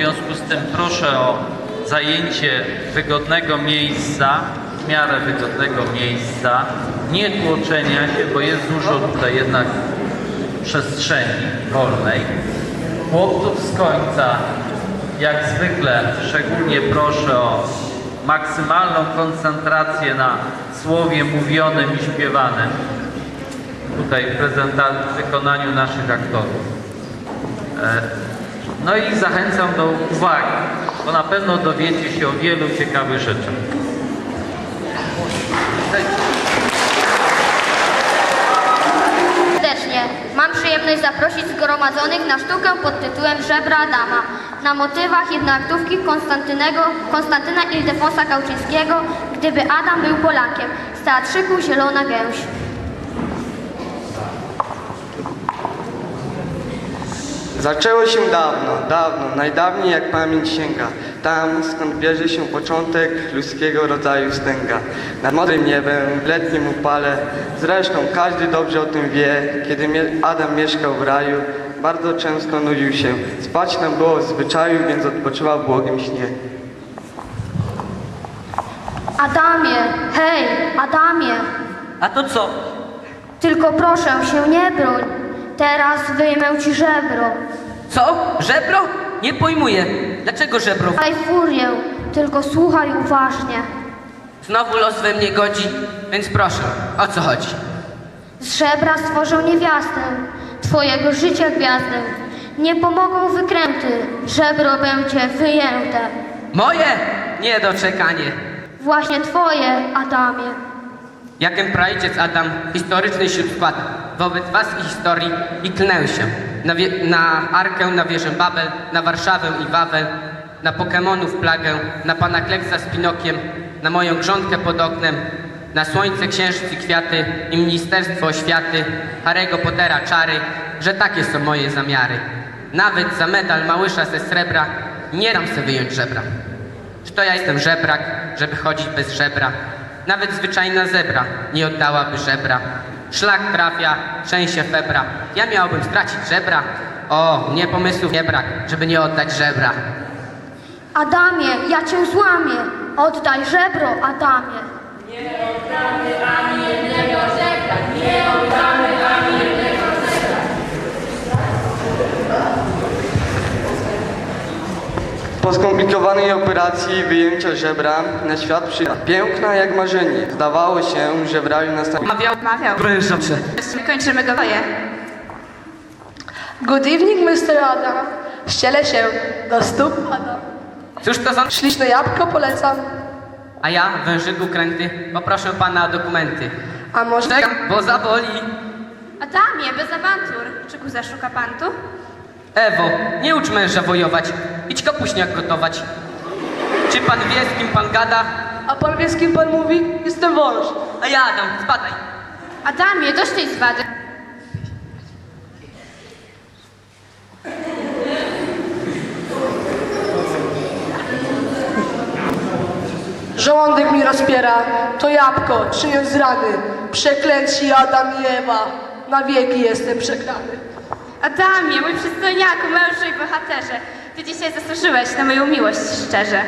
związku z tym proszę o zajęcie wygodnego miejsca, w miarę wygodnego miejsca, nie tłoczenia się, bo jest dużo tutaj jednak przestrzeni wolnej. Chłopców z końca, jak zwykle, szczególnie proszę o maksymalną koncentrację na słowie mówionym i śpiewanym. Tutaj w prezentacji, w wykonaniu naszych aktorów. No i zachęcam do uwagi, bo na pewno dowiecie się o wielu ciekawych rzeczach. Serdecznie. Mam przyjemność zaprosić zgromadzonych na sztukę pod tytułem Żebra Adama na motywach jednoaktówki Konstantynego, Konstantyna Ildefonsa Kauczyńskiego Gdyby Adam był Polakiem z teatrzyku Zielona Gęś. Zaczęło się dawno, dawno, najdawniej jak pamięć sięga. Tam, skąd bierze się początek ludzkiego rodzaju wstęga. Nad modrym niebem, w letnim upale, zresztą każdy dobrze o tym wie, kiedy Adam mieszkał w raju, bardzo często nudził się. Spać nam było w zwyczaju, więc odpoczywał w błogim śnie. Adamie, hej, Adamie, A to co? tylko proszę się nie broń. Teraz wyjmę ci żebro. Co? Żebro? Nie pojmuję. Dlaczego żebro? Daj furię, tylko słuchaj uważnie. Znowu los we mnie godzi, więc proszę, o co chodzi? Z żebra stworzę niewiastę, twojego życia gwiazdę. Nie pomogą wykręty, żebro będzie wyjęte. Moje? Niedoczekanie. Właśnie twoje, Adamie. Jakem prajciec Adam, historyczny śródskład wobec was i historii i klnę się. Na, na Arkę, na wieżę Babel, na Warszawę i Wawel, na Pokemonów plagę, na pana Kleksa z Pinokiem, na moją grządkę pod oknem, na słońce, księżyc i kwiaty i ministerstwo oświaty, Harry'ego Pottera czary, że takie są moje zamiary. Nawet za medal małysza ze srebra nie dam se wyjąć żebra. Czy to ja jestem żebrak, żeby chodzić bez żebra? Nawet zwyczajna zebra nie oddałaby żebra. Szlak trafia, trzęsie febra. Ja miałbym stracić żebra. O, nie pomysłów nie brak, żeby nie oddać żebra. Adamie, ja cię złamię. Oddaj żebro, Adamie. Po skomplikowanej operacji wyjęcia żebra na świat przyjechała. Piękna jak marzenie. Zdawało się, że w raju nastąpi Mawiał, Mawiał. prężące. Kończymy go woje. Good evening, Mr. Adam. Ścielę się do stóp Adam. Cóż to za... Śliczne jabłko polecam. A ja, wężyku kręty, poproszę pana o dokumenty. A może... Czekam, bo zaboli. Adamie, bez awantur. Czy guza szuka pan tu? Ewo, nie ucz męża wojować. Idź kapuśniak gotować. Czy pan wie, z kim pan gada? A pan wie, z kim pan mówi? Jestem wąż. A ja, Adam, spadaj. Adamie, dość tej zwady. Żołądek mi rozpiera. To jabłko, czyniąc rany. Przeklęci Adam i Ewa. Na wieki jestem przeklany. Adamie, mój przystojniaku, mężu i bohaterze. Ty dzisiaj zasłużyłeś na moją miłość szczerze.